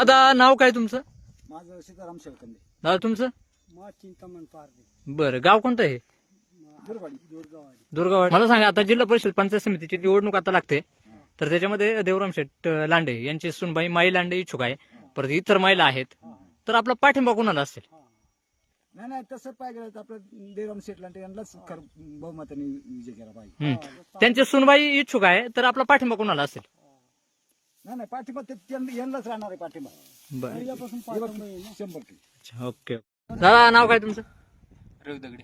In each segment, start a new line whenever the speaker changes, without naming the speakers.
दादा नाव काय तुमचं?
माझं सीताराम शेळकंदे.
दादा तुमचं?
मा चिंतामण पारदे.
बरं गाव कोणतं आहे
दुर्गावाडी.
दुर्गावाडी. मला सांगा आता जिल्हा परिषद पंचायत समितीची निवडणूक आता लागते. तर त्याच्यामध्ये देवराम शेठ अं, लांडे यांची सुनबाई माई लांडे इच्छुक आहे. परत इतर महिला आहेत. तर आपला पाठिंबा कोणाला असेल?
नाही नाही तसं पाहिजे तर आपलं देवराम शेटला यांनाच खर बहुमताने विजय केला पाहिजे.
हम्म. त्यांची सुनबाई इच्छुक आहे तर आपला पाठिंबा कोणाला असेल?
नाही नाही पाठिंबा ते यांनाच राहणार आहे पाठिंबा.
बरं.
पहिल्यापासून पाठिंबा आहे ना, शंभर टक्के.
ओके दादा नाव काय तुमचं?
रवी दगडे.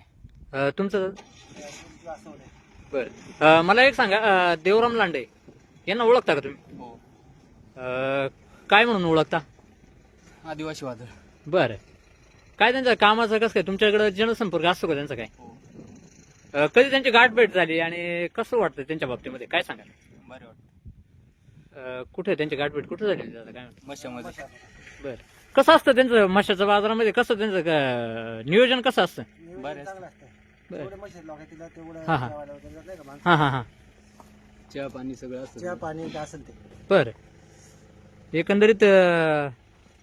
अं, तुमचं बरं. मला एक सांगा अं, देवराम लांडे यांना ओळखता का तुम्ही?
हो.
अं, काय म्हणून ओळखता?
आदिवासी वादळ.
बरं. काय त्यांचं कामाचं कसं काय? तुमच्याकडे जनसंपर्क असतो का त्यांचा काय?
हो.
अं, कधी त्यांची गाठभेट झाली आणि कसं वाटतं त्यांच्या बाबतीमध्ये? काय सांगाल?
बरे वाटत.
अं, कुठे त्यांची गाठभेट? कुठे झाली दादा काय?
मशामध्ये.
बरं. कसं असतं त्यांचं मशाच्या बाजारामध्ये? कसं त्यांचं का- नियोजन कसं असतं?
बरे.
बरं. हा हा. हा हा हा.
चहा पाणी सगळं असतं.
पाणी काय असेल ते.
बर. एकंदरीत अं,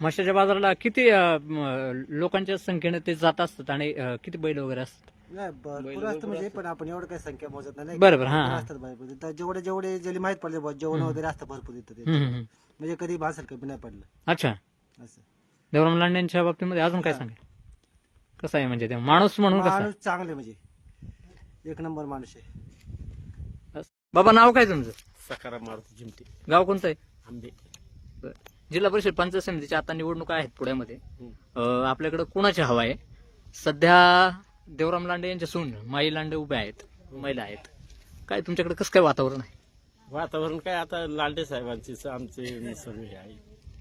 म्हशाच्या बाजाराला किती अं, म, लोकांच्या संख्येने ते जात असतात आणि अं, किती बैल वगैरे असतात?
नाही भरपूर असतं म्हणजे पण आपण एवढं काही संख्या मोजत नाही
बरं बरं हा
भरपूर
हा.
असतात भरपूर. तर जेवढे जेवढे ज्याला माहीत पडले बुवा, जेवण वगैरे असतं भरपूर इथं ते.
हम्म, हम्म, हम्म.
म्हणजे कधी माणसाला कमी नाही पडलं.
अच्छा.
असं.
देवराम लांडेंच्या बाबतीमध्ये अजून काय सांगेल? कसं आहे म्हणजे ते? माणूस म्हणून कसं
माणूस चांगले म्हणजे. एक नंबर माणूस आहे.
आहे? बाबा नाव काय तुमचं?
सकाराम मारुती चिमटे
गाव कोणतं आहे?
आंबे.
बरं. जिल्हा परिषद पंचायत समितीच्या आता निवडणुका आहेत पुण्यामध्ये. अं, आपल्याकडे कुणाची हवा आहे? सध्या देवराम लांडे यांच्या सून माई लांडे उभ्या आहेत महिला आहेत. काय तुमच्याकडे कसं काय वातावरण आहे?
वातावरण काय आता लांडे साहेबांची आमचे सर्वे आहे.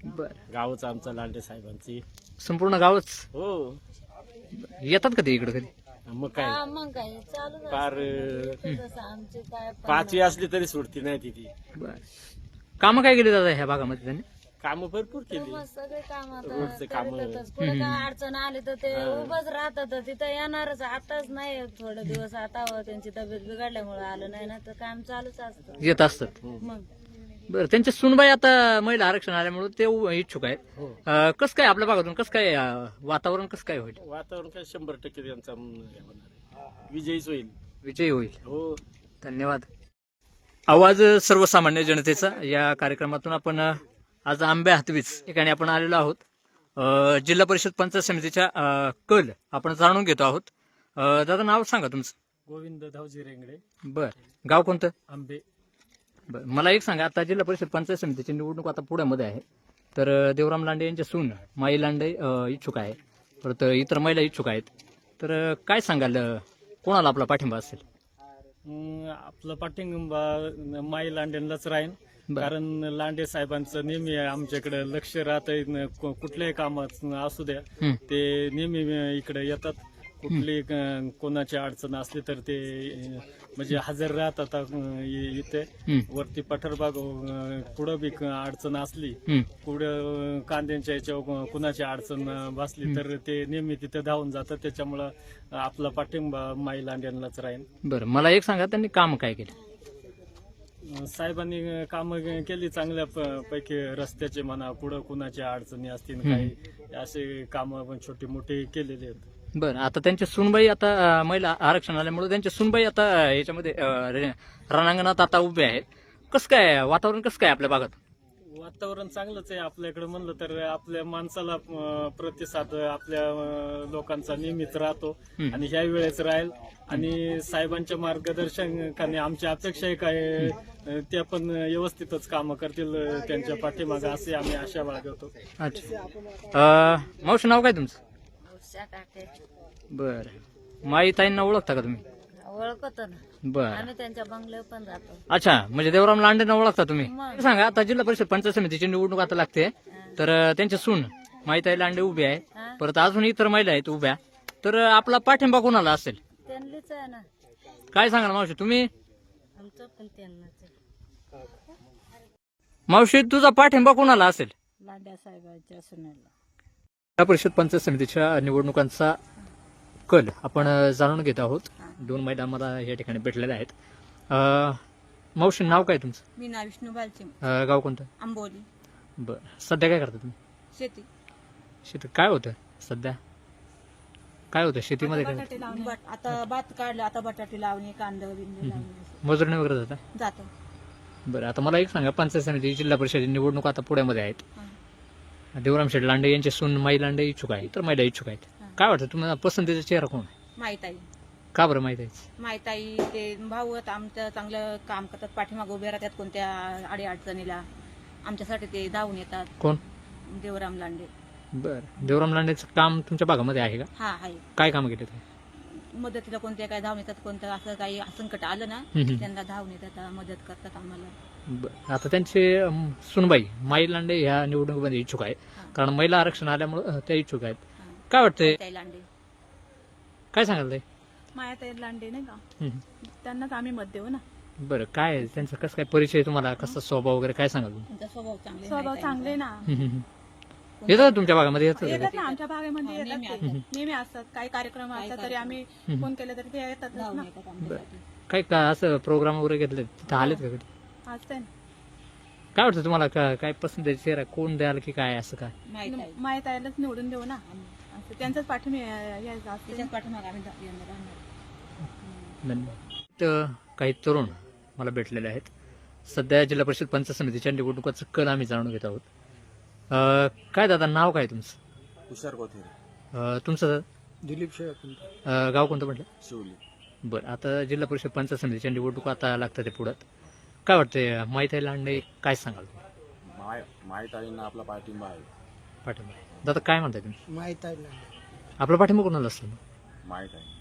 बरं.
गावच आमचा लांडे साहेबांची.
संपूर्ण गावच?
हो.
येतात का ते इकडे कधी?
मग काय?
मग काय? चालू
फार
तसं आमचे काय
पाचवी असली तरी सुटती नाही तिथे
बर. कामं काय केली दादा ह्या भागामध्ये त्यांनी?
कामं भरपूर केली.
मग सगळे काम. पुढे काय अडचण आली तर ते उभंच राहतात तिथं येणारच. आताच नाही थोडे दिवस आता त्यांची तब्येत बिघडल्यामुळे आलं नाही ना तर काम चालूच असतं.
येत असतात
मग?
बरं त्यांचे सुनबाई आता महिला आरक्षण आल्यामुळे ते उ- इच्छुक आहेत.
हो.
अं, कसं काय आपल्या भागातून कसं काय अं, वातावरण कसं काय होईल?
वातावरण काय शंभर टक्के त्यांचा हे होणार आहे. विजयीच होईल.
विजयी होईल.
हो.
धन्यवाद. आवाज सर्वसामान्य जनतेचा या कार्यक्रमातून आपण अ, आज आंबे हातवीच ठिकाणी आपण आलेलो आहोत. जिल्हा परिषद पंचायत समितीच्या कल आपण जाणून घेतो आहोत. दादा नाव सांगा तुमचं.
गोविंद धावजी रेंगडे.
बर. गाव कोणतं?
आंबे.
बर. मला एक सांगा आता जिल्हा परिषद पंचायत समितीची निवडणूक आता पुण्यामध्ये आहे. तर देवराम लांडे यांच्या सून माई लांडे इच्छुक आहे. परत इतर महिला इच्छुक आहेत. तर काय सांगाल कोणाला आपला पाठिंबा असेल?
आपलं पाठिंबा माई लांडेंलाच राहील कारण लांडे साहेबांचं नेहमी आमच्याकडे लक्ष राहत कुठल्याही कामात असू द्या. ते नेहमी इकडे येतात. कुठली कोणाची अडचण असली तर ते म्हणजे हजर राहतात इथे. वरती पठारबाग कुठं बी अडचण असली. पुढं कांद्यांच्या याच्यावर कुणाची अडचण बसली तर ते नेहमी तिथे धावून जातात. त्याच्यामुळं आपला पाठिंबा माई लांड्यांनाच राहील.
बरं मला एक सांगा त्यांनी काम काय केलं?
साहेबांनी कामं केली चांगल्या पैकी रस्त्याचे म्हणा पुढं कुणाच्या अडचणी असतील काही असे कामं पण छोटी मोठी केलेली आहेत.
बरं आता त्यांच्या सुनबाई आता महिला आरक्षण आल्यामुळे त्यांच्या सुनबाई आता याच्यामध्ये रणांगणात आता उभे आहेत. कसं काय वातावरण कसं काय आपल्या भागात?
वातावरण चांगलंच आहे आपल्याकडे म्हणलं तर आपल्या माणसाला अं, प्रतिसाद आपल्या अं, लोकांचा नेहमीच राहतो. आणि ह्या वेळेस राहील. आणि साहेबांच्या मार्गदर्शनाने आमची अपेक्षा आहे काय अं, ते पण व्यवस्थितच कामं करतील अं, त्यांच्या पाठीमागे असे आम्ही आशा बाळगतो.
अच्छा. अं, मावशी नाव काय तुमचं? बरं. माई ताईंना ओळखता का तुम्ही?
ओळखतो ना
बरं.
आम्ही त्यांच्या बंगल्यावर पण जातो
अच्छा म्हणजे देवराम लांडेंना ओळखता तुम्ही?
मग.
सांगा आता जिल्हा परिषद पंचायत समितीची निवडणूक आता लागते. तर अं, त्यांच्या सून माईताई लांडे उभे आहे
हा.
परत अजून इतर महिला आहेत उभ्या. तर अं, आपला पाठिंबा कोणाला असेल?
त्यांनीच आहे ना.
काय सांगा मावशी तुम्ही?
आमचं पण त्यांनाच आहे.
मावशी तुझा पाठिंबा कोणाला असेल?
लाड्या साहेबांच्या सुनेला.
जिल्हा परिषद पंचायत समितीच्या निवडणुकांचा कल आपण अ, जाणून घेत आहोत. दोन महिला मला या ठिकाणी भेटलेल्या आहेत. अ, मावशी नाव काय तुमचं?
मी ना विष्णू बालचिम.
अ, गाव कोणतं?
आंबोली.
बरं. सध्या काय करता तुम्ही?
शेती.
शेती. काय होतं सध्या? काय होतं? शेतीमध्ये काय
बटाटे लावणे. बट- आता भात काढलं आता बटाटे लावणे कांदा बिंदे लावणे.
मजुरने वगैरे जाता?
जातो.
बरं आता मला एक सांगा पंचायत समिती जिल्हा परिषद निवडणूक आता पुण्यामध्ये आहेत. देवराम शेठ लांडे यांचे सून माई लांडे इच्छुक आहे तर महिला इच्छुक आहेत. काय वाटतं तुम्हाला पसंतीचा चेहरा कोण आहे?
माहीत आहे.
का बरं माहिती आहे?
माहीत आहे ते भाऊ आहेत आमचं चांगलं काम करतात पाठीमागं उभे राहतात कोणत्या अडी अडचणीला. आमच्यासाठी ते धावून येतात.
कोण?
देवराम लांडे.
बरं. देवराम लांडेचं काम तुमच्या भागामध्ये आहे का?
हा आहे.
काय काम केले ते?
मदतीला कोणत्या काय धावून येतात कोणतं असं काही संकट आलं ना
हम्म.
त्यांना धावून येतात मदत करतात आम्हाला.
बरं. आता त्यांचे अम, सुनबाई माई लांडे ह्या निवडणुकीमध्ये इच्छुक आहे कारण महिला आरक्षण आल्यामुळे अ, त्या इच्छुक आहेत. काय वाटतंय?
लांडे.
काय सांगाल ते?
मायाताई लांडे नाही का?
हम्म.
त्यांनाच आम्ही मत देऊ ना.
बरं काय आहे? त्यांचा कसं काय परिचय तुम्हाला? कसा स्वभाव वगैरे काय सांगाल तुम्ही?
त्यांचा स्वभाव चांगले
स्वभाव चांगले ना.
हम्म, हम्म, हम्म. येतं का तुमच्या भागामध्ये? का?
येतात ना आमच्या भागामध्ये येतात
नेहमी
ते नेहमी असतात. काही कार्यक्रम असतात तरी आम्ही फोन केले तरी ते येतातच ना.
येतात
काय का असं प्रोग्राम वगैरे घेतले? तिथं आलेत का कधी?
असते ना.
काय वाटतं तुम्हाला? का- काय पसंत चेहरा कोण द्याल की काय? असं काय?
माहीत आहे.
मायाताईलाच निवडून देऊ ना. असं त्यांचाच पाठिंबा यायचा असते
त्याच्याच पाठीमागे आम्ही धा- यंदा राहणार.
धन्यवाद. तर काही तरुण मला भेटलेले आहेत. सध्या जिल्हा परिषद पंचायत समितीच्या निवडणुकाचं कल आम्ही जाणून घेत आहोत. अं, काय दादा नाव काय तुमचं?
हुशार कोथेरे.
अं, तुमचं?
दिलीप
अं, गाव कोणतं म्हटलं?
शिवली.
बरं आता जिल्हा परिषद पंचायत समितीच्या निवडणूक आता लागतात ते पुढ्यात काय वाटतंय माहीत आहे लांडे काय सांगाल तुम्ही?
माय माहीत आहे ना आपला पाठिंबा आहे.
पाठिंबा दादा काय म्हणताय तुम्ही?
माहीत आहे
आपला पाठिंबा कोणाला असतो?
माहीत आहे.